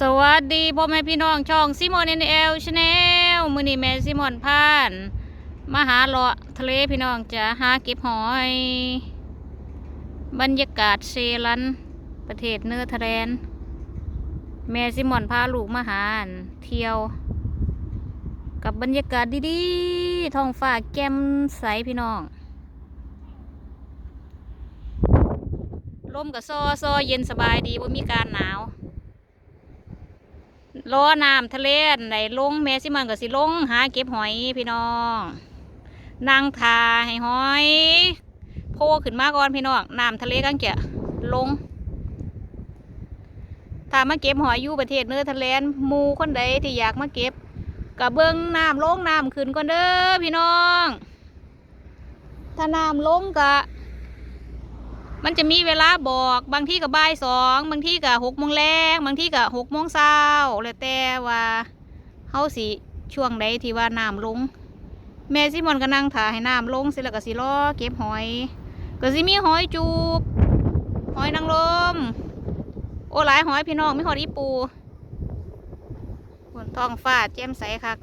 สวัสดีพ่อแม่พี่น้องช่องซิมอนเอ็นเอลชาแนลมือนี้แม่ซิมอนพานมาหาเลาะทะเลพี่น้องจะหาเก็บหอย บรรยากาศเซรันประเทศเนเธอร์แลนด์แม่ซิมอนพาลูกมาหาเที่ยว กับบรรยากาศดีๆท้องฟ้าแก้มใสพี่น้องลมกับซอซอเย็นสบายดีว่ามีการหนาว ล้อน้ำทะเลไหนลงแม่สิมันก็สิลงหาเก็บหอยพี่น้องนั่งทาให้หอยโผล่ขึ้นมาก่อนพี่น้องน้ำทะเลกังเกียลงถ้ามาเก็บหอยอยู่ประเทศเนื้อทะเลมูคนใดที่อยากมาเก็บกะเบิ้งน้ำลงน้ำขึ้นก่อนเด้อพี่น้อง ถ้าน้ำลงกะ มันจะมีเวลาบอกบางที่กับบ่ายสองบางที่กับหกโมงแรงบางที่กับหกโมงเช้าแล้วแต่ว่าเฮาสิช่วงใดที่ว่าน้ำลง แม่ซิมอนก็นั่งถ่าให้น้ำลงเสร็จแล้วก็สิรอเก็บหอยก็สิมีหอยจูบ หอยนางรมโอ้หลายหอยพี่น้องมีหอยอีปูบนท้องฟ้าแจ่มใสคัก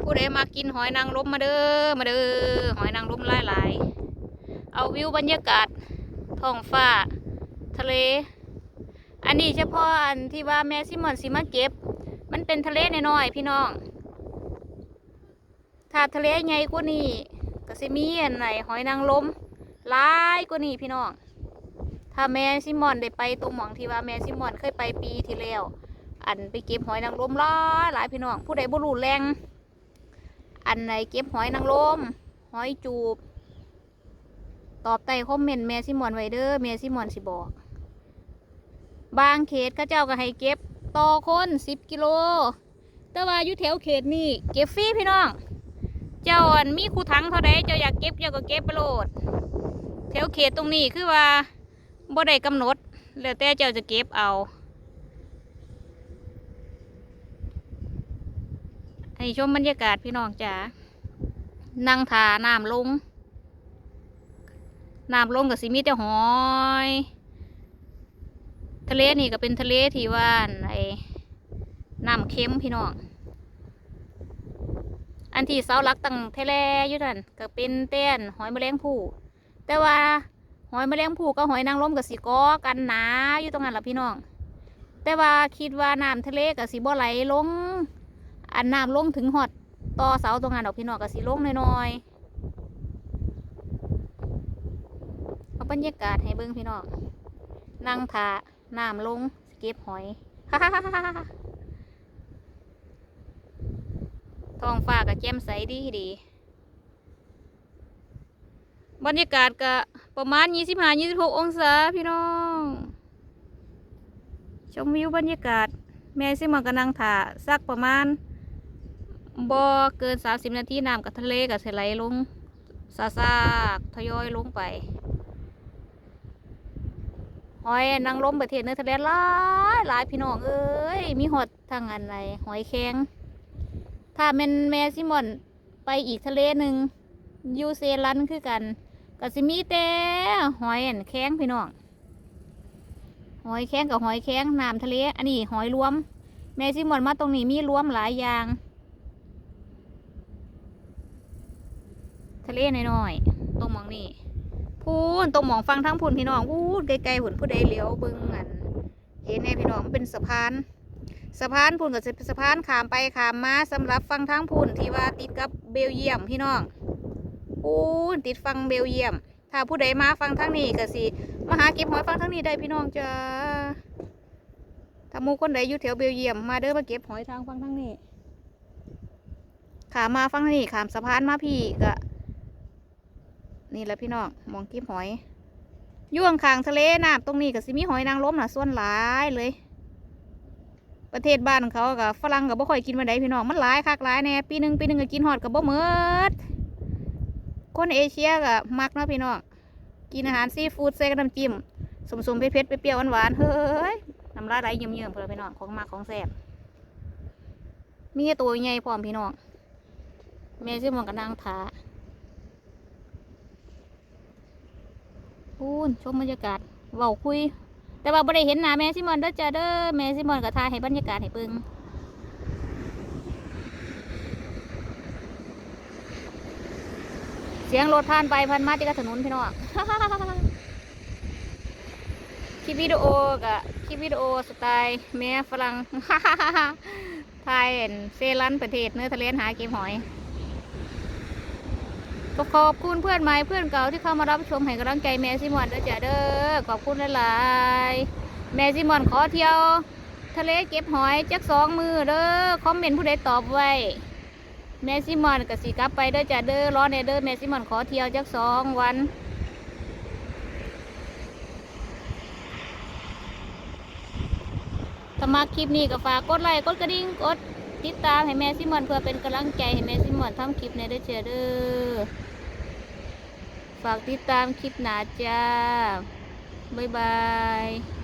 ผู้ใดมากินหอยนางรมมาเด้อมาเด้อหอยนางรมหลายหลายๆ เอาวิวบรรยากาศท้องฟ้า ทะเล อันนี้เฉพาะอันที่ว่าแม่ซิมอนสิมาเก็บ มันเป็นทะเลน้อยๆพี่น้อง ถ้าทะเลใหญ่กว่านี้ก็สิมีอันไหนหอยนางรมหลายกว่านี้พี่น้องถ้าแม่ซิมอนได้ไปตรงหมองที่ว่าแม่ซิมอนเคยไปปีที่แล้ว อันไปเก็บหอยนางรมหลายหลายพี่น้องผู้ใดบ่รู้แรงอันไหนเก็บหอยนางรมหอยจูบ ตอบใต้คอมเมนต์แม่ซิมอนไว้เด้อแม่ซิมอนสิบอก บางเขตเข้าเจ้าก็ให้เก็บต่อคนสิบกิโล แต่ว่าอยู่แถวเขตนี่เก็บฟรีพี่น้อง เจ้าอันมีคูถังเท่าใดเจ้าอยากเก็บเจ้าก็เก็บไปโลดแถวเขตตรงนี้คือว่าบ่ได้กำหนด แล้วแต่เจ้าจะเก็บเอาให้ชมบรรยากาศพี่น้องจ๋านั่งทาน้ำลง น้ำลงกับสิมีแต่หอย ทะเลนี่ก็เป็นทะเลที่ว่าไอ้น้ำเค็มพี่น้อง อันที่เสาหลักตั้งทะเลอยู่นั่นก็เป็นเต้นหอยแมลงภู่แต่ว่าหอยแมลงภู่กับหอยนางรมกับสิกอกันหนาอยู่ตรงนั้นละพี่น้อง แต่ว่าคิดว่าน้ำทะเลกับสิบ่ไหลลง อันน้ำลงถึงหอดต่อเสาตรงนั้นดอกพี่น้องกับสิลงน้อยๆ เอา บรรยากาศให้เบิ่งพี่น้องนั่งทาน้ำลงเก็บหอยท้องฟ้าก็แจ่มใสดีดี บรรยากาศก็ประมาณ 25-26 องศาพี่น้อง ชมวิวบรรยากาศ แม่ซิมันก็นั่งถ่าสักประมาณบ่เกิน 30 นาทีน้ำกับทะเลก็สิไหลลงซาซากทยอยลงไป หอยนางรมประเทศเนเธอร์แลหลายหลายพี่น้องเอ้ยมีหอดทางอันไรหอยแข็งถ้าแมนแมซิมอนไปอีกทะเลหนึ่งยูเซรันคือกันก็สิมีแต่หอยแข็งพี่น้องหอยแข็งกับหอยแข็งน้ำทะเล อันนี้หอยรวม แมซิมอนมาตรงนี้มีรวมหลายอย่าง ทะเลน้อยๆตรงมองนี่ พูนตรงหมองฟังทั้งพูนพี่น้องพูนไกลๆหุ่นผู้ใดเลี้ยวเบิ่งอันเห็นแน่พี่น้องมันเป็นสะพานสะพานพูนกับสะพานขามไปขามมาสำหรับฟังทั้งพูนที่ว่าติดกับเบลเยียมพี่น้องพูนติดฟังเบลเยียม ถ้าผู้ใดมาฟังทั้งนี้ก็สิมาหาเก็บหอยฟังทั้งนี้ได้พี่น้องจ้าถ้ามูคนใดอยู่แถวเบลเยียมมาเด้อมาเก็บหอยทางฟังทั้งนี้ขามมาฟังทางนี้ขามสะพานมาพี่ก็ นี่แหละพี่น้องมองกิ๊บหอยยู่ข้างทะเลน้ำตรงนี้ก็สิมีหอยนางรมน่ะส่วนหลายเลย ประเทศบ้านเขากับฝรั่งกับบ่ค่อยกินมาได้พี่น้องมันหลายคักหลายแน่ปีหนึ่งปีหนึ่งก็กินหอดกับบ่เมิดคนเอเชียก็มักเนาะพี่น้องกินอาหารซีฟู้ดใส่กับน้ำจิ้มสมๆเผ็ดๆเปรี้ยวหวานๆเฮ้ยน้ำลายไหลเยิ้มๆเพื่อพี่น้องของมักของแซ่บมีตัวใหญ่พร้อมพี่น้องแม่ซื้อมันก็นั่งทา พูนชมบรรยากาศเว้าคุย แต่ว่าบ่ได้เห็นหน้าแม่ซิมอนเด้อจ้าเด้อแม่ซิมอนก็ถ่ายให้บรรยากาศให้เบิ่งเสียงรถผ่านไปผ่านมาที่กบถนนพี่น้องคลิปวิดีโอกะคลิปวิดีโอสไตล์แม่ฝรั่งไทยเซรันประเทศเนื้อทะเลหาเกมหอย ก็ขอบคุณเพื่อนใหม่เพื่อนเก่าที่เข้ามารับชมให้กำลังใจแม่ซิมอนด้วยจ้ะเด้อขอบคุณหลายๆแม่ซิมอนขอเที่ยว ทะเลเก็บหอยจักสองมือเด้อคอมเมนต์ผู้ใดตอบไว้แม่ซิมอนกับสีกลับไปเด้อจ้ะเด้อรอในเด้อแม่ซิมอนขอเที่ยวจักสองวันถ้ามาคลิปนี้ก็ฝากกดไลค์กดกระดิ่งกดติดตามให้แม่ซิมอนเพื่อเป็นกำลังใจให้แม่ซิมอนทำคลิปในเด้อเจ้าเด้อ ฝากติดตามคลิปหนาจ้า บ๊ายบาย